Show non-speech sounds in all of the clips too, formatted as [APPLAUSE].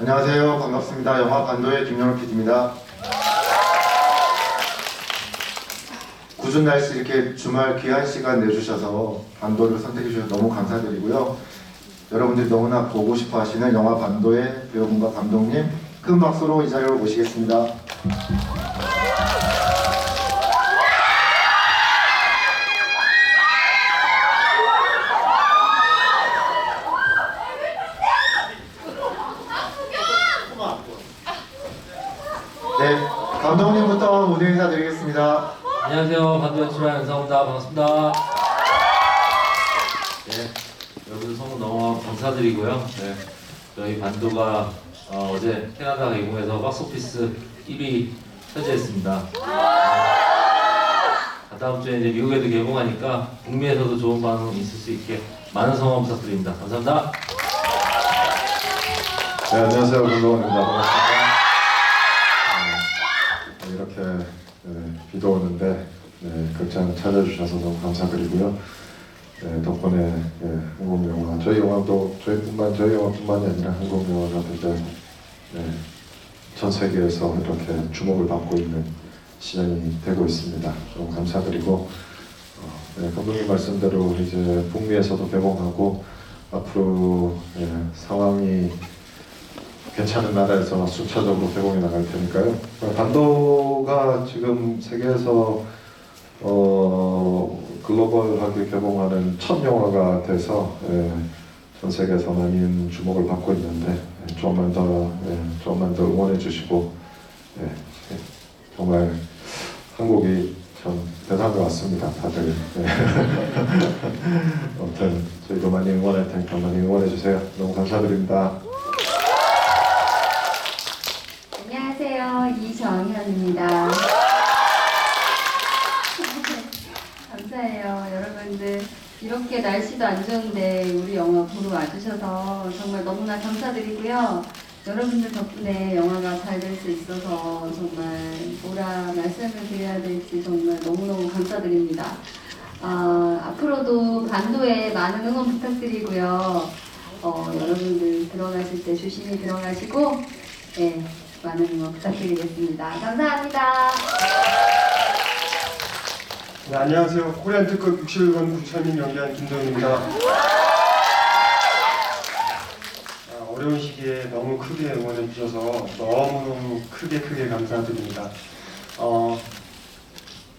안녕하세요. 반갑습니다. 영화 반도의 김영호 PD입니다. 굳은 날씨 이렇게 주말 귀한 시간 내주셔서 반도를 선택해 주셔서 너무 감사드리고요. 여러분들이 너무나 보고 싶어 하시는 영화 반도의 배우분과 감독님 큰 박수로 이 자리로 모시겠습니다. 네, 감독님부터 무대 인사 드리겠습니다. 안녕하세요. 반도연 출연 연사입니다. 반갑습니다. 네, 여러분 소문 너무 감사드리고요. 네, 저희 반도가 어, 제 캐나다 개봉에서 박스오피스 1위 차지했습니다. 네, 다음 주에 이제 미국에도 개봉하니까 북미에서도 좋은 반응 있을 수 있게 많은 성원 부탁드립니다. 감사합니다. 네, 안녕하세요. 김동원입니다. 반갑습니다. 네, 비도 오는데 네, 극장 찾아주셔서 너무 감사드리고요. 네, 덕분에 네, 한국 영화, 저희 영화도 저희뿐만 저희 영화뿐만이 아니라 한국 영화가 되게 네, 전 세계에서 이렇게 주목을 받고 있는 시장이 되고 있습니다. 너무 감사드리고 어, 네, 감독님 말씀대로 이제 북미에서도 개봉하고 앞으로 예, 상황이 괜찮은 나라에서 순차적으로 개봉해 나갈 테니까요. 어, 반도가 지금 세계에서 어, 글로벌하게 개봉하는 첫 영화가 돼서 예, 전 세계에서 많은 주목을 받고 있는데 예, 조금만 더 예, 조금만 더 응원해 주시고 예, 예, 정말 한국이 참 대단한 것 같습니다. 다들 예. [LAUGHS] 아무튼 저희도 많이 응원할 테니까 많이 응원해 주세요. 너무 감사드립니다. 안녕하세요. 이정현입니다. 감사해요. 여러분들 이렇게 날씨도 안 좋은데 우리 영화 보러 와주셔서 정말 너무나 감사드리고요. 여러분들 덕분에 영화가 잘 될 수 있어서 정말 뭐라 말씀을 드려야 될지 정말 너무너무 감사드립니다. 아, 앞으로도 반도에 많은 응원 부탁드리고요. 어, 여러분들 들어가실 때 조심히 들어가시고 네, 많은 응원 부탁드리겠습니다. 감사합니다. 네, 안녕하세요. 코리안 특급 67번 구철민 연기한 김도현입니다. 아, 어려운 시기에 너무 크게 응원해 주셔서 너무너무 크게 크게 감사드립니다. 어,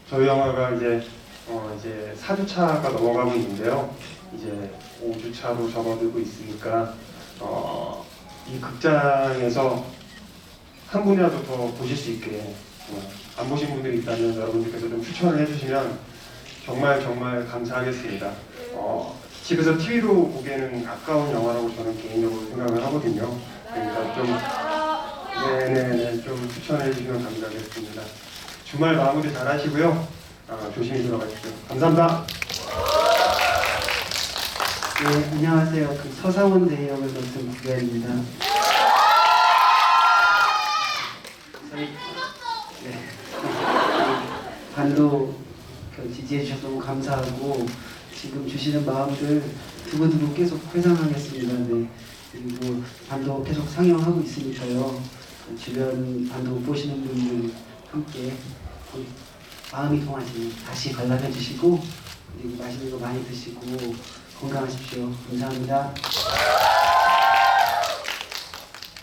저희 영화가 이제 어, 이제 4주차가 넘어가고 있는데요. 이제 5주차로 접어들고 있으니까 어, 이 극장에서 한 분이라도 더 보실 수 있게 어, 안 보신 분들이 있다면 여러분들께서 좀 추천을 해주시면 정말 정말 감사하겠습니다. 어, 집에서 TV로 보기에는 아까운 영화라고 저는 개인적으로 생각을 하거든요. 그러니까 좀 네네네 좀 추천해 주시면 감사하겠습니다. 주말 마무리 잘 하시고요. 아, 조심히 들어가십시오. 감사합니다. 네, 안녕하세요. 그 서상원 대역을 맡은 구배입니다. 저희 네. 반도 그 지지해 주셔서 너무 감사하고 지금 주시는 마음들 두고두고 계속 회상하겠습니다. 네. 그리고 반도 계속 상영하고 있으니까요. 그 주변 반도 못 보시는 분들 함께 그 마음이 통하시면 다시 관람해 주시고 그리고 맛있는 거 많이 드시고 건강하십시오. 감사합니다.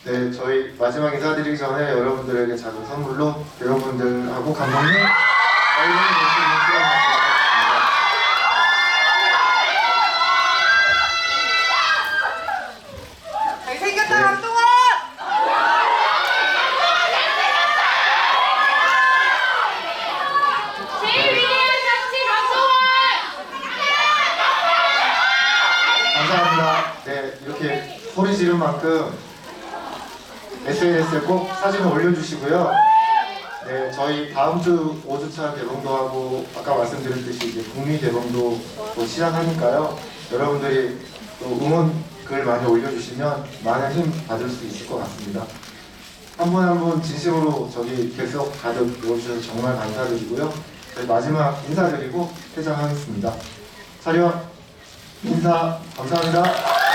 네, 저희 마지막 인사드리기 전에 여러분들에게 작은 선물로 여러분들하고 감독님 얼굴을 볼수 있는 시간을 갖도록 하겠습니다. 잘생겼다 강동원! 제일 위대한 정치 강동원! 감사합니다. 네, 이렇게 소리 지른 만큼 SNS에 꼭 사진을 올려주시고요. 네, 저희 다음 주 5주차 개봉도 하고 아까 말씀드렸듯이 이제 북미 개봉도 또 시작하니까요. 여러분들이 또 응원 글 많이 올려주시면 많은 힘 받을 수 있을 것 같습니다. 한 분 한 분 진심으로 저기 객석 가득 모여주셔서 정말 감사드리고요. 저희 마지막 인사드리고 퇴장하겠습니다. 차렷 인사 감사합니다.